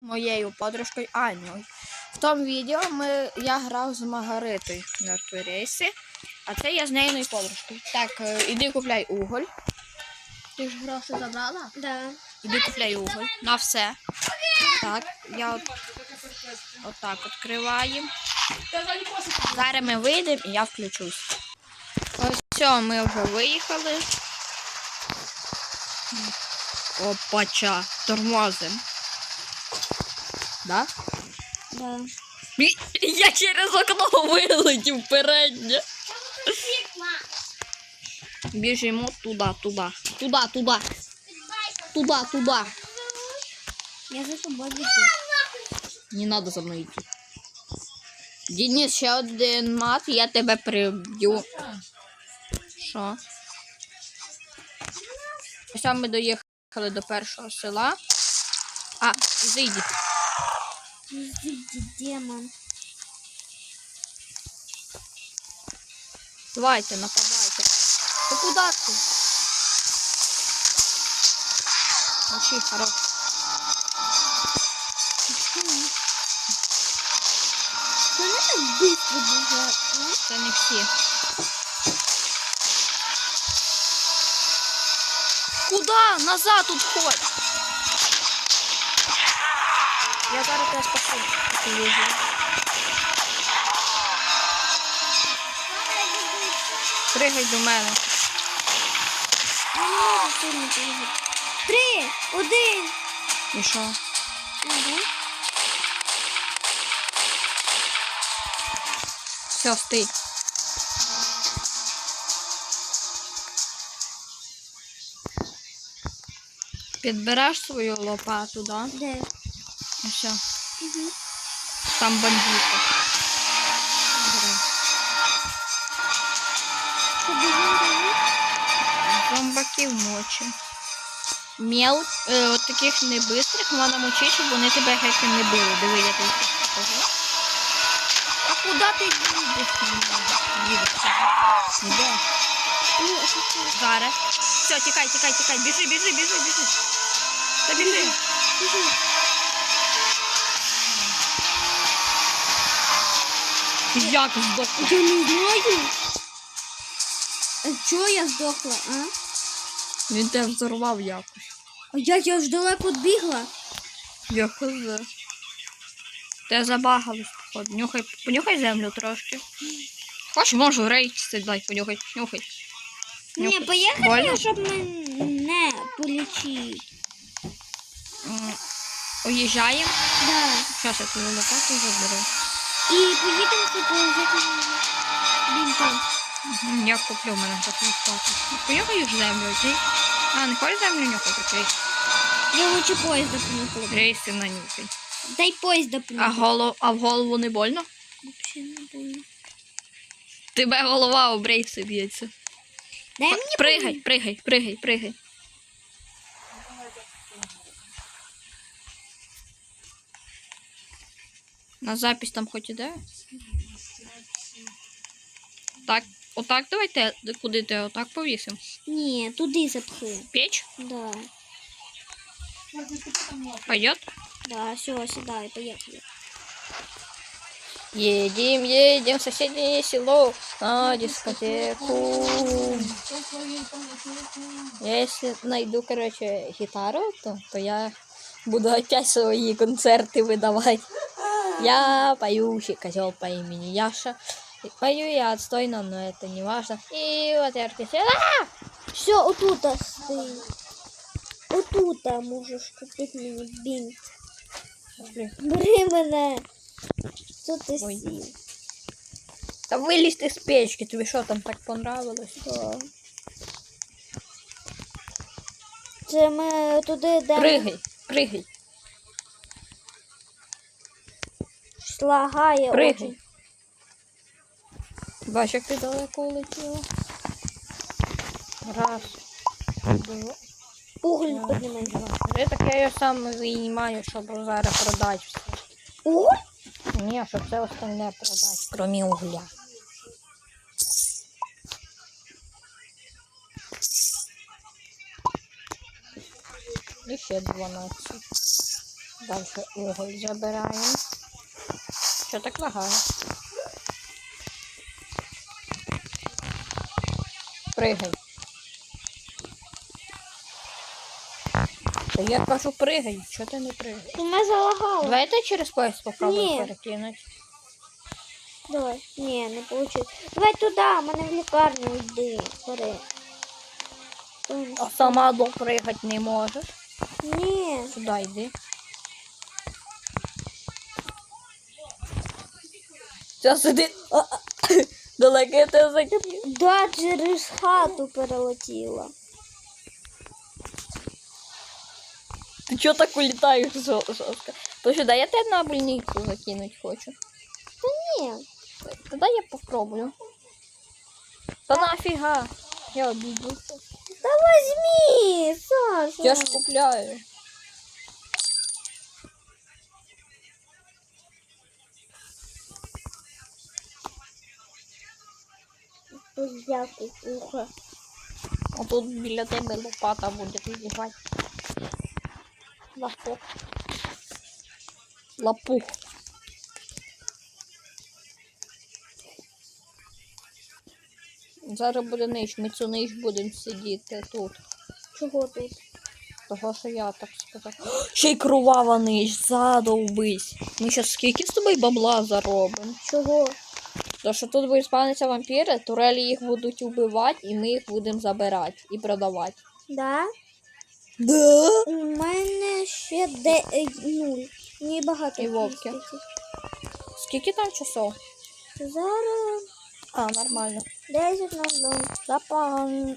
моєю подружкою Анею. В тому відео ми, я грав з Маргаритою в мертві рейси, а це я з нею подружкою. Так, е, іди купляй уголь. Ти ж гроші забрала? Да. Іди купляй уголь. На все. Так, я от, отак відкриваю. Зараз ми вийдемо і я включусь. Ось все, ми вже виїхали. Опача, тормозим. Да? Да. Я через окно вилетів переднє. Біжимо туди, туди. Туди, туди. Туди, туди. Я за тобой бегу. Не надо за мною йти. Денис, ще один мат, я тебе приб'ю. Що? Ось ми доїхали до першого села. А, зайди. Извините, демон. Давайте, нападайте. Ти куди ти? Мочи, хорош. Что она так быстро бежит? а? Це не всі. Куда? Назад тут ходь. Я зараз тебе спасу. Пригай до мене. Я не можу сильно бігати. Три, один. І що? Ага. Все, стій. Підбереш свою лопату, да? Де? Все. Угу. Там. Що? Зомбаків мочі. Мел, е, от таких не бистрих, можна мочити, щоб вони тебе геть не били. Диви, я тобі покажу. А куди ти їдеш? Їдеш. Це? Зараз. Все, тікай, тікай, тікай. Біжи, біжи, біжи, біжи. Та біжи. Біжи. Як здох? Я не знаю. А чого я здохла, а? Він тебе взорвав якось. А як я ж далеко бігла? Я хз. Те забагалось, походу. Нюхай, понюхай землю трошки. Хоч можу рейс дай, понюхай, нюхай. Ні, Нюхай. поїхали, Больно? щоб мене полічити. Уїжджаємо. Да. Зараз я твою лопату заберу. І поїдемо взяти бінтом. Я куплю в мене таку лопату. Понюхай ж землю, окей? А, не хочеш землю нюхати, окей? Я хочу поїзда понюхати. Рейси нанюхай. Дай поїзда А, голов, а в голову не больно? Вообще не больно. Тебе голова об рейси б'ється. Дай мені Пригай, пригай, пригай, пригай. На запись там хоч іде? Так, отак давайте, куди ти отак повісимо? Ні, туди запхи. Печь? Да. Пойдет? Да, все, сідай, поїхали. Едем, едем в соседнее село на дискотеку. Если найду, короче, гитару, то, то я буду опять свои концерты выдавать. Я поющий козел по имени Яша. И Пою я отстойно, но это не важно. И вот я артефакт. А! Все, отута стоїть. Отута можеш купити мені бінт. Пошли. Бери мене. Що ти Ой. сів? Да вылез ты с печки, тебе что там так понравилось? Що? Це ми туди йдемо. Прыгай, прыгай, Лагає прыгай. очень. Бачиш, як ти далеко улетіла. Раз. Два. Уголь піднімай. Три, так я сам виймаю, щоб зараз продати все. Уголь? Ні, щоб все остальне продати, крім угля. І ще 12. Дальше уголь забираємо. Що так лагає? Пригай. Та я кажу пригай, що ти не пригаєш? Ти мене залагало. Давайте через пояс попробуємо Ні. перекинути. Давай. Ні, не вийшло. Давай туди, а мене в лікарню йди. Бери. А сама допригати не можеш. Ні. Сюди йди. Зараз сиди. Далеке ти закрив. Да, через хату перелетіла. Ти чого так улітаєш жо- жорстко? То що, дай я тебе на больницю закинуть хочу. Ні. Тоді я попробую. Та нафіга. Я обійдуся. Та возьми, Саша. Я ж купляю. Дякую, ухо. А тут біля тебе лопата буде лежати. Лапок. Лапух. Зараз буде нич, ми цю нич будемо сидіти тут. Чого тут? Того, що я так сказав. Ще й кровава нич, задовбись. Ми щас скільки з тобою бабла заробимо? Чого? То, що тут будуть спавнитися вампіри, турелі їх будуть вбивати, і ми їх будемо забирати і продавати. Да? Да? У мене ще де е, нуль. Мені багато. І вовки. Скільки там часов? Зараз А, нормально. 10 на 0. Та, пан...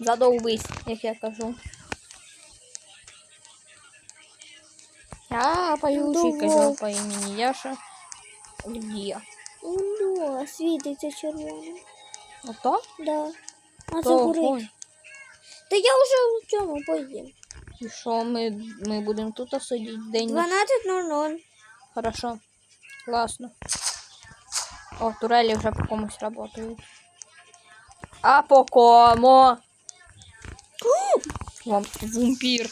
Задовбись, як я кажу. Я поющий Довго. по імені Яша. Где? Ундо, світиться червоним. Ото? Да. А це То горить. Та я вже в цьому поїм. І що ми, ми будемо тут сидіти день? 12.00. Хорошо. Классно. О, турелі вже по комусь працюють. А по кому? Вам вампір.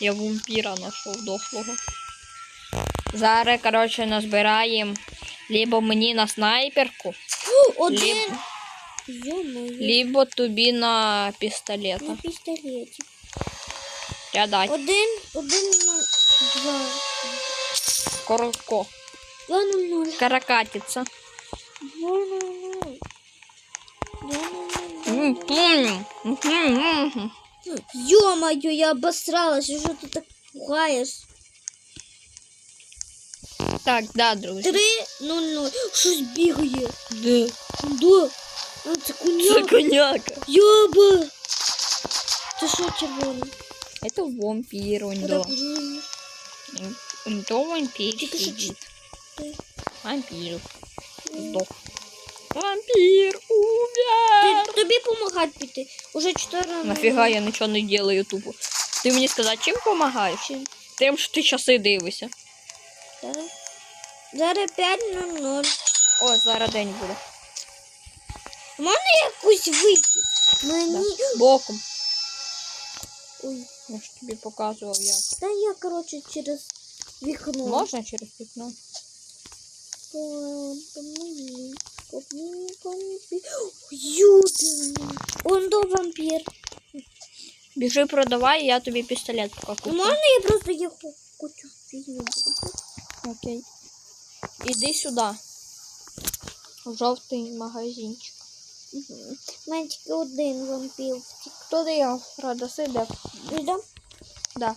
Я вампіра знайшов дохлого. Зараз, коротше, назбираємо либо мені на снайперку, Один. либо, Йо-моє. либо тобі на пістолет. На пістолеті. Рядать. Один, один, ну, два. Коротко. Два, нуль, нуль. Каракатиця. Два, нуль, нуль. Два, нуль, нуль. М, помню. Мгм, мгм. Ё-моё, я обосралась, что ты так пугаешь? Так, да, друзі. Три, нуль, нуль. Щось бігає. Де? Да. А, це Це коняк. коняка. Ёба. Це що червоний? Это вампир, он м, Он то вампир Тільки що сидит. ти- Вампир. Сдох. Вампир Ти, умер. тобі помагати піти. Уже 4 Нафіга я нічого не делаю тупо. Ти мені сказати, чим допомагаєш? Чим? Тим, що ти часи дивишся. Зараз. Зараз 5.00. О, зараз день буде. Можна якусь вийти? Мені... Боком. Ой. Я ж тобі показував як. Та я, коротше, через вікно. Можна через вікно? Юбин. Он до вампир. Біжи продавай, я тобі пістолет поки Ну, куплю. Можно я просто їх хочу фігню буду? Окей. Іди сюди. В Жовтий магазинчик. Угу. Мене тільки один вампір. Туди я рада сиде. Йдем? Да.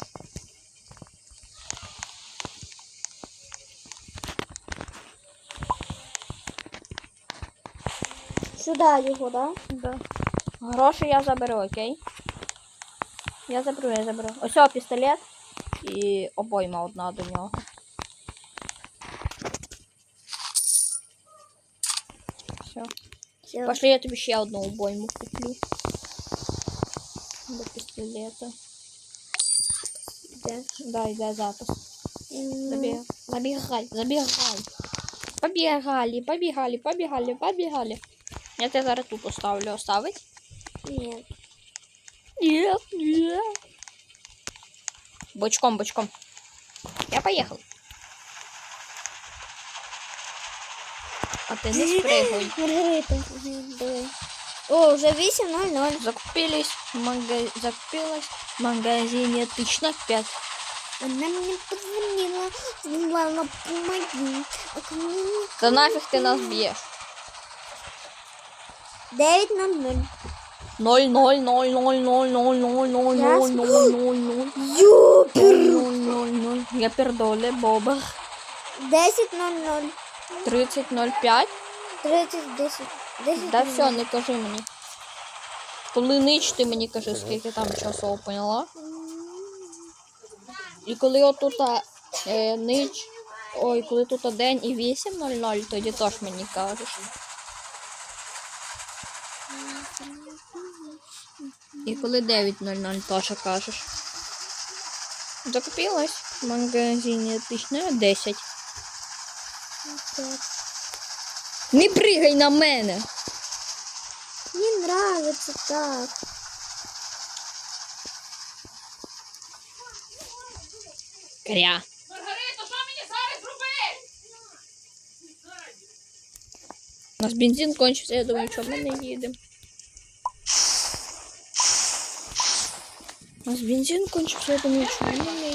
Сюди його, да? Да. Гроші я заберу, окей? Я заберу, я заберу. Ось о, пістолет і обойма одна до нього. Все. Все. Пошли, я тобі ще одну обойму куплю. До пістолета. Де? Да, йде запис. М, Забегай, забегай, забегай. Побегали, побегали, побегали, побегали. Я тебе зараз тут оставлю. Оставить? Ні. Нет, нет. Бочком, бочком. Я поїхав. А ты не спригуй. Маргарита. О, уже 8.00. Закупились в. Закупилась в магазине тысяч пять. Она мне позвонила, сказала, помоги. Да нафиг ты нас бьешь. 9.00. 0 0 0 0 0 0 0 0 0 0 0 0 0 0 Я 0 0 0 0 0 0 0 0 0 0 0 05. 30, 10. 10. Да все, не кажи мені. Коли нич, ти мені кажи, скільки там часов, поняла? І коли отут е, нич, ой, коли тут день і 8.00, тоді теж мені кажеш. І коли 9.00 теж кажеш. Закупилась в магазині тисячна 10. Не пригай на мене! Мне нравится так. Кря. Маргарита, що мені зараз робити? У нас бензин кончився, я думаю, що ми не їдемо. У нас бензин кончився, я думаю, що ми не їдемо.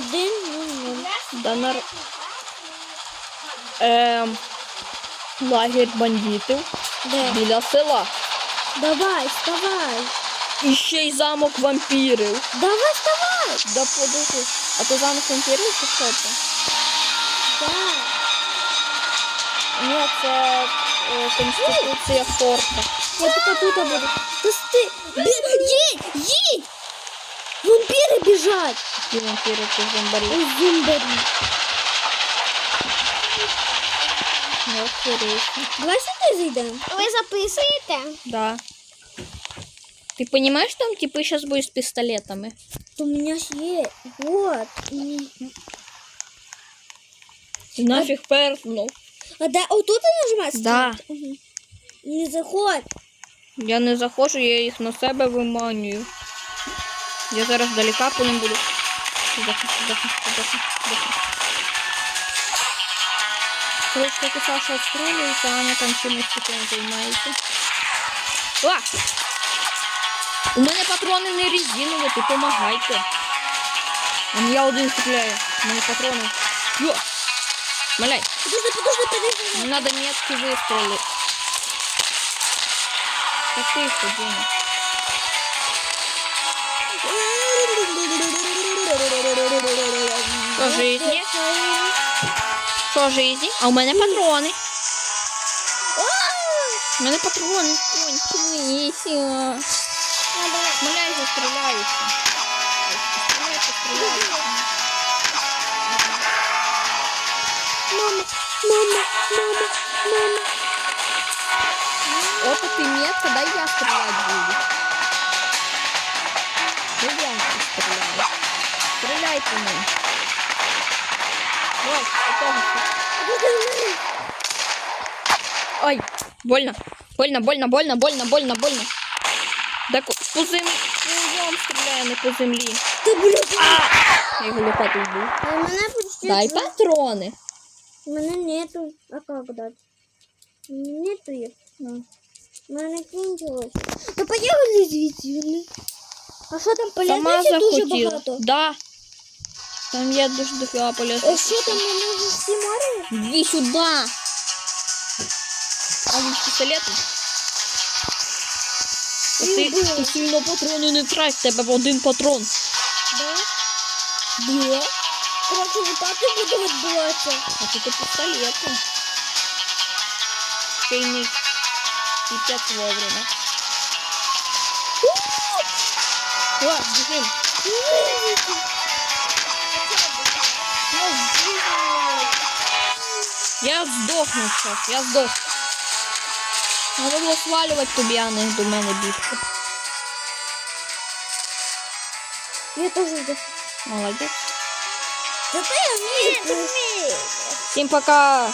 Один, нуль, нуль. Да нар... Ем... Лагерь бандитів Де? біля села. Давай, вставай. І ще й замок вампірів. Давай, вставай. Да подожди. А то замок вампірів чи що це? Да. Ні, це е, конституція форта. Я пока тут буду. Едь. Вампиры бежать. Вампіри чи зомбарі. Ой, зомбари. Ну, серйозно. Давай сюди зайдемо. Ви записуєте? Да. Ты понимаешь, там типы сейчас будут с пистолетами? У меня є. Вот. Нафиг пернув. А да, отут нажимати? Да. Угу. Не заходь. Я не заходжу, я їх на себе виманюю. Я зараз далека по ним буду Здохни, здохни, здохни, здохни. Короче, как и Саша отстреливается, а она там чимось таким займається. А! У мене патрони не резинові, ти помагайте. А не я один стріляю. У мене патрони. Йо! Маляй, Подожди, подожди, подожди. не надо метки выстрелы. Да ты что, Деня? Що жизни? Що жизни? А у мене патрони. У мене патрони кончилися. Стріляюся. Стріляйся, стріляйся. Мама, мама, мама, мама. Вот ты метка, дай я стрелять буду. Ну я стреляю. Стреляй по ним. Ой, больно. Больно, больно, больно, больно, больно, больно. Так по землі. Пузом стріляє, не по землі. Ти, блядь. Я його лопатою вбив. Дай патрони. У мене нету. А как дать? Нету їх. Ну. У мене кінчилось. Та поїхали звідси. ну. А що там полезниці дуже багато? Да. Там є дуже дофіга А полезних. що там вони вже всі морі? Иди сюда. А він пістолет. А І ти, ти сильно патрони не трать, в тебе один патрон. Да? Да. Короче, вот так і буду відбуватися. А і пістолети. Чайник. І п'ять вовремя. О, бежим. Я сдохну сейчас, я сдох. Надо було свалювати не до мене бігти. Я теж здохну. Молодець. Зато я вмію. Всім пока!